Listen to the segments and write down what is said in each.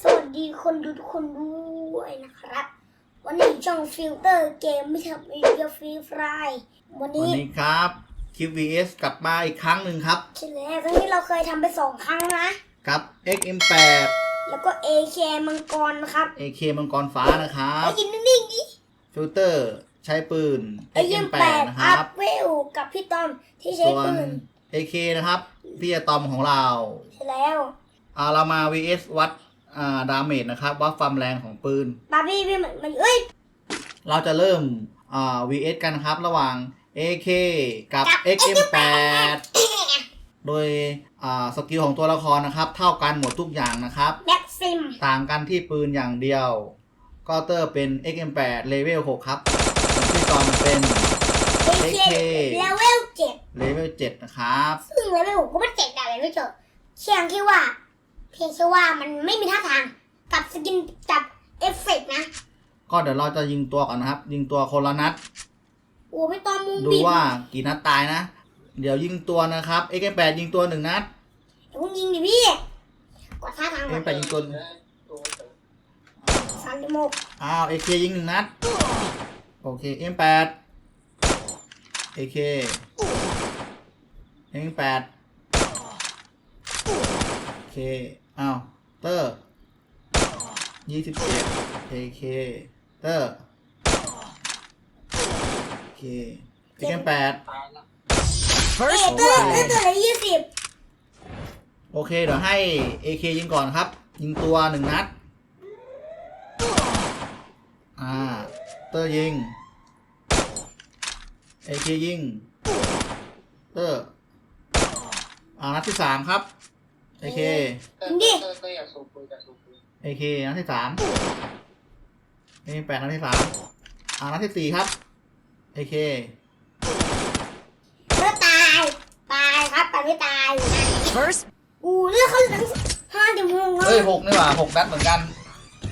สวัสดีคนดูทุกคนด้วยนะครับ วันนี้ช่องฟิลเตอร์เกมไม่ทำอีเดียฟรีฟรายวันวันนี้นี้ครับคลิป VS กลับมาอีกครั้งหนึ่งครับใช่แล้วครั้งนี้เราเคยทำไปสองครั้งนะ กับ XM8 แล้วก็ AK มังกรนะครับ AK มังกรฟ้านะครับ ไอ้ยินนิ่งๆดิฟิลเตอร์ใช้ปืน ไอ้ยิมแป XM8 ดนะคอัรับ พเวลกับพี่ต้อมที่ใช้ส่วน ปืน AK นะครับ พี่อะตอมของเราใช่แล้วอ่าเรามา VS วัด อ่าดาเมจนะครับวัดความแรงของปืน บาร์บี้พี่มันมันเอ้ย เราจะเริ่มอ่า VS กันนะครับระหว่าง AK กับ XM8 โดยอ่าสกิลของตัวละครนะครับ เท่ากันหมดทุกอย่างนะครับแม็กซิม ต่างกันที่ปืนอย่างเดียว ก็เตอร์เป็น XM8 เลเวล6ครับส่วนที่ตอมเป็น AK AK เลเวลเจ็ดเลเวล7นะครับ ซึ่งเลเวลผมก็ไม่เจ็ดอะไรไม่เจอเพียงแค่ว่าเพียงแค่ว่ามันไม่มีท่าทางกับสกินกับเอฟเฟกต์นะ ก็เดี๋ยวเราจะยิงตัวก่อนนะครับ ยิงตัวคนละนัด โอ้ไม่ต้องมุงดูบีบว่ากี่นัดตายนะ เดี๋ยวยิงตัวนะครับ XM8 ยิงตัวหนึ่งนัด เดี๋ยวมึงยิงดิพี่ กดท่าทางก่อน XM8 ยิงตัวหนึ่งสามสิบหกอ้าว AK ยิงหนึ่งนัด โอเค M8 AK M8 โอเค อ้าวเตอร์ยี่สิบเจ็ด AK เตอร์โอเค XM8 เอเตอร์เอเตอร์เลยยี่สิบโอเค เดี๋ยวให้ AK ยิงก่อนครับ ยิงตัวหนึ่งนัด อ่า เตอร์ยิง AK ยิง เตอร์อ่านัดที่สามครับ AK ยิงดิก็อยากสูบปืนอยากสูบปืน AK นัดที่สาม A8 นัดที่สามอ่านัดที่สี่ครับ AK เลือดตาย ตายครับแต่ไม่ตาย First อู้เลือดเขาเหลือห้าสิบหกเอ้ยหกนี่หว่าหกนัดเหมือนกัน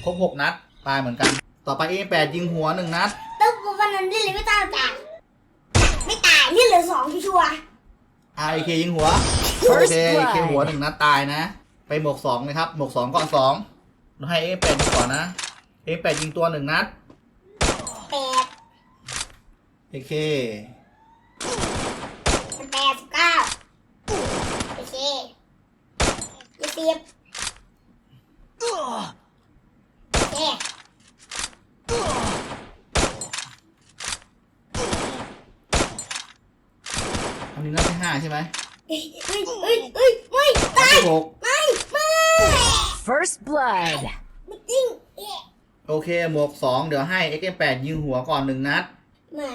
ครบหกนัด ตายเหมือนกัน ต่อไป A8 ยิงหัวหนึ่งนัดต้องวันนั้นเลือดเลยไม่ตายตายไม่ตายเลือดเหลือสองชัวร์อาเคยิงหัว โอ First เค blood เคหัวหนึ่งนัดตายนะ ไปหมวกสองนะครับ หมวกสองก่อนสองเราให้เอแปดยิงก่อนนะ เอแปดยิงตัวหนึ่งนัดแปดโอเค มันแปดสิบเก้าโอเคยี่สิบโอเคอันนี้นัดที่ห้าใช่ไหม เฮ้ยเฮ้ยเฮ้ยเฮ้ยไม่นัดตายที่หกไม่ไม่ First blood. ไม่จริงเอ๊ะโอเคหมวกสองเดี๋ยวให้เอ็กแปดยิงหัวก่อนหนึ่งนัดมา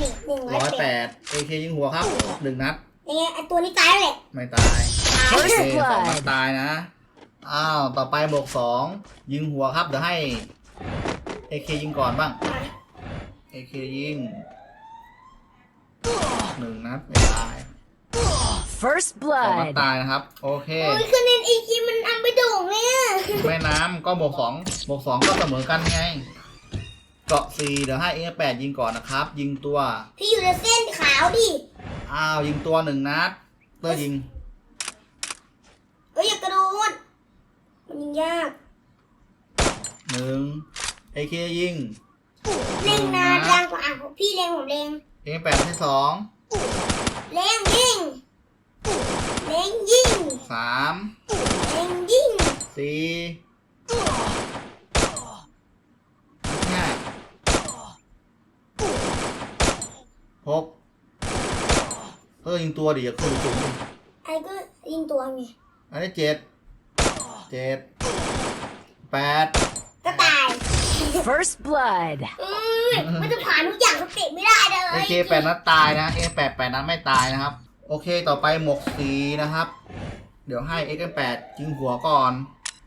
นี่หนึ่งร้ร้ออยยแปแปดดเอเคยิงหัวครับหนึ่งนัด ยังไงไอตัวนี้ตายเลยไม่ตายตายโอ First เคสองนัด blood. ตายนะ อ้าว ต่อไปหมวกสองยิงหัวครับเดี๋ยวให้เอเคยิงก่อนบ้างเอเคยิงหนึ่งนัดไม่ตาย First สองนัด blood. ตายนะครับ โอเค โอ้ยคะแนนอีกีมันอันไปโด่งเนี่ยแม่น้ำก็บวกสองบวกสองก็เสมอกันไง เกาะสี่เดี๋ยวให้เอแปดยิงก่อนนะครับ ยิงตัวพี่อยู่ในเส้นขาวดิอ้าว ยิงตัวหนึ่งนัดเตอร์ยิง เอ้ยอย่ากระโดดมันยิงยากหนึ่งเอเคยิงเล่งนานยากกว่าอะพี่เล่งผมเล่งเอแปดที่สองเล่งยิง เล่งยิงสามเล่งยิงสี่ห้าหกเตอร์ยิงตัวดิอย่าขึ้นสูงไอ้ก็ยิงตัวไงอันนี้เจ็ดเจ็ดแปดก็ตาย First blood. เอ้ยมันจะผ่านทุกอย่างสเตะไม่ได้เลย เอเคแปดนัดตายนะเอแปดแปดนัดไม่ตายนะครับ โอเคต่อไปหมวกสีนะครับ เดี๋ยวให้เอ็กแปดยิงหัวก่อน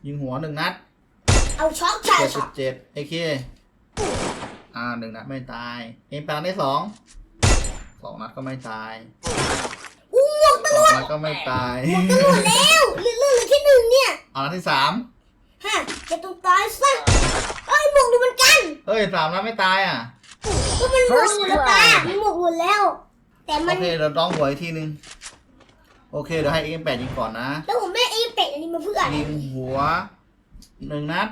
ยิงหัวหนึ่งนัดเอาช็อคช็อเจ็ดช็สิอบเจ็ดเอเคอ่าหนึ่งนัดไม่ตาย เอ็แปดนัดที่สองสองนัดก็ไม่ตายอู้หมวกตสองนัดก็ไม่ตายำรวจแล้วเลือดเหลือแค่หนึ่งเนี่ยเอานัดที่สามฮะจะต้องตายซะเอ้ยหมวกดูเหมือนกันเฮ้ยสามนัดไม่ตายอะก็มันหมวก First หมดแล้ว blood ตามันหมวกหมดแล้ว แต่มัโอนเคเดี๋ยวร้องหัวอีกทีนึง โอเคเดี๋ยวให้เอ็แปดยิงก่อนนะ แล้วผมไม่ได้ไอ้เป็ดอันนี้มาเพื่ออะไรยิงหัวหนึ่งนัด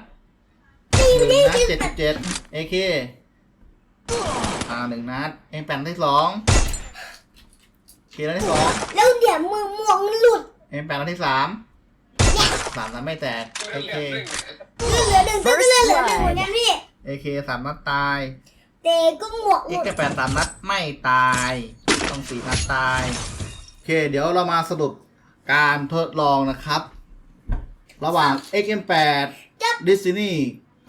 ตีหไปนึ่งดินัดเจ็ดสิบเจ็ดเอเคอ่าหนึ่งนัดเอ็มแปดนัดที่สองเคนัดที่สองแล้วเดี๋ยวมือหมวกมันหลุดเอ็มแปดนัดที่สามสามนัดไม่แตกเอเคเลือดเหลือหนึ่งเลือดเหลือหนึ่งเหมือนกันพี่เอเคสามนัดตายเตะก็หมวกหเอ็ลุกดแปดสามนัดไม่ตาย ต้องสี่นัดตาย โอเค เดี๋ยวเรามาสรุปการทดลองนะครับ ระหว่าง XM8 จับ Disney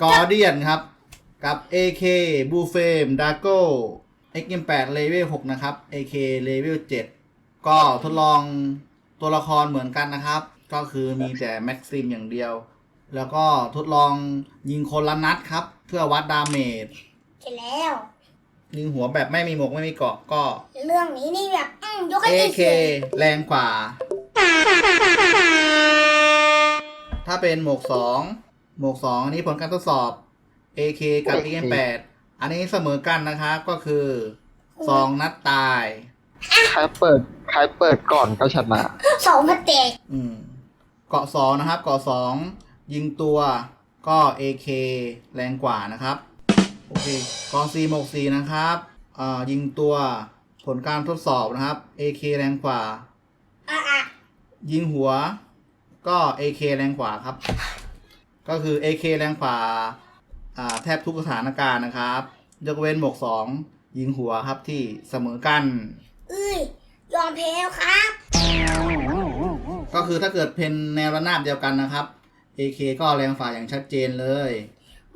Guardian ครับ กับ AK Blue Flame Dago XM8 Level 6 นะครับ AK Level 7 ก็ทดลองตัวละครเหมือนกันนะครับ ก็คือมีแต่ Maxim อย่างเดียว แล้วก็ทดลองยิงคนละนัดครับ เพื่อวัดดาเมจเสร็จแล้ว ยิงหัวแบบไม่มีหมวกไม่มีเกราะก็ เรื่องนี้นี่แบบอืมยกให้ AK แรงกว่า ถ้าเป็นหมวกสองหมวกสองอันนี้ผลการทดสอบ AK กับ EM8 อันนี้เสมอกันนะครับก็คือสองนัดตาย ใครเปิดใครเปิดก่อนก็ชนะ สองพันเตะอืมเกาะสองนะครับ เกาะสองยิงตัวก็ AK แรงกว่านะครับ โอเคเกาะสี่หมวกสี่นะครับอ่ายิงตัวผลการทดสอบนะครับ AK แรงกว่า อะอะยิงหัวก็ AK แรงกว่าครับ ก็คือ AK แรงกว่าอ่าแทบทุกสถานการณ์นะครับยกเว้นหมวกสองยิงหัวครับที่เสมอกัน เอ้ยยอมแพ้แล้วครับ ก็คือถ้าเกิดเพนแนวระนาบเดียวกันนะครับ AK ก็แรงฝ่าอย่างชัดเจนเลย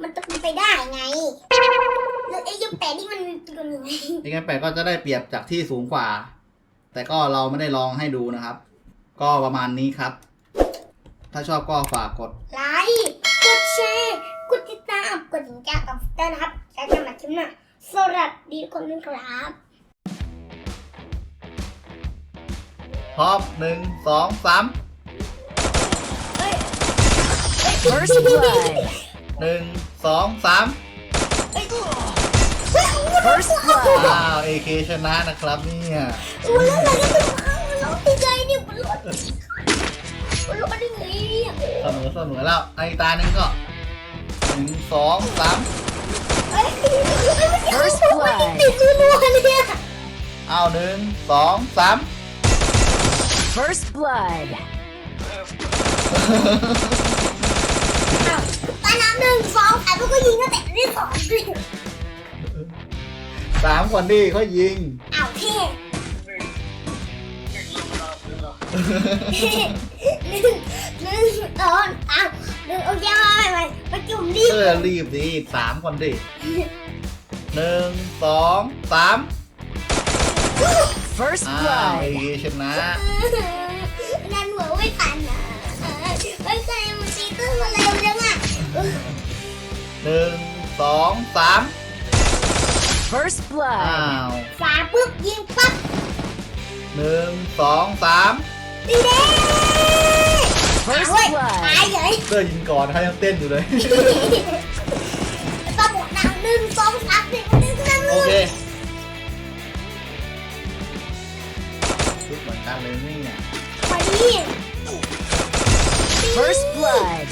มันจะเป็นไปได้ไงแล้วไอ้ ยังแปดนี่มันเป็นยังไง XM8 ก็จะได้เปรียบจากที่สูงกว่า แต่ก็เราไม่ได้ลองให้ดูนะครับ ก็ประมาณนี้ครับ ถ้าชอบก็ฝากกด ไลค์กดแชร์กดติดตามกดถึงแจ้งกับเตอร์นะครับแล้วจะมาคลิปหน้าสวัสดีทุกคนด้วยครับพร้อมหนึ่งสองสาม First blood. หนึ่งสองสาม First blood. อ้าว AK ชนะนะครับเนี่ยอุ้ยแล้วเราจะเป็นเราตีใจเนี่ยมันรอดมันรอดได้ไงเนี่ยเสมอเสมอแล้วไอ้ตาหนึ่งก็หนึ่งสองสามเอ้ย First มัน blood. ติดรัวๆเนี่ยอ้าวหนึ่งสองสาม First blood. อ้าวตาน้ำหนึ่งสองสามแล้วก็ยิงก็แต่ได้สองสิ สามคนดิเขายิง อ้าวเท่หนึ่งหนึ่งสองอ้าวหนึ่งโอเคมาใหม่ใหม่มาจุ่มดิเออรีบดิสามคนดิหนึ่งสองสาม First อ้าว blood. AK ชนะนั่นหัวไม่ทันนะไม่เคยมันตีตื้นมาเร็วจังอะหนึ่งสองสาม First อ้า blood. วฝาปุ๊บยิงปั๊บหนึ่งสองสามตีเด้ First เฮ้ย blood. ตายเลยเสื้อยิงก่อนเขายังเต้นอยู่เลยป้าบอกนางหนึ่งสองสามสี่หนึ่งสองโอเคชุดเหมือนกันเลยนี่เนี่ย พอดี First blood.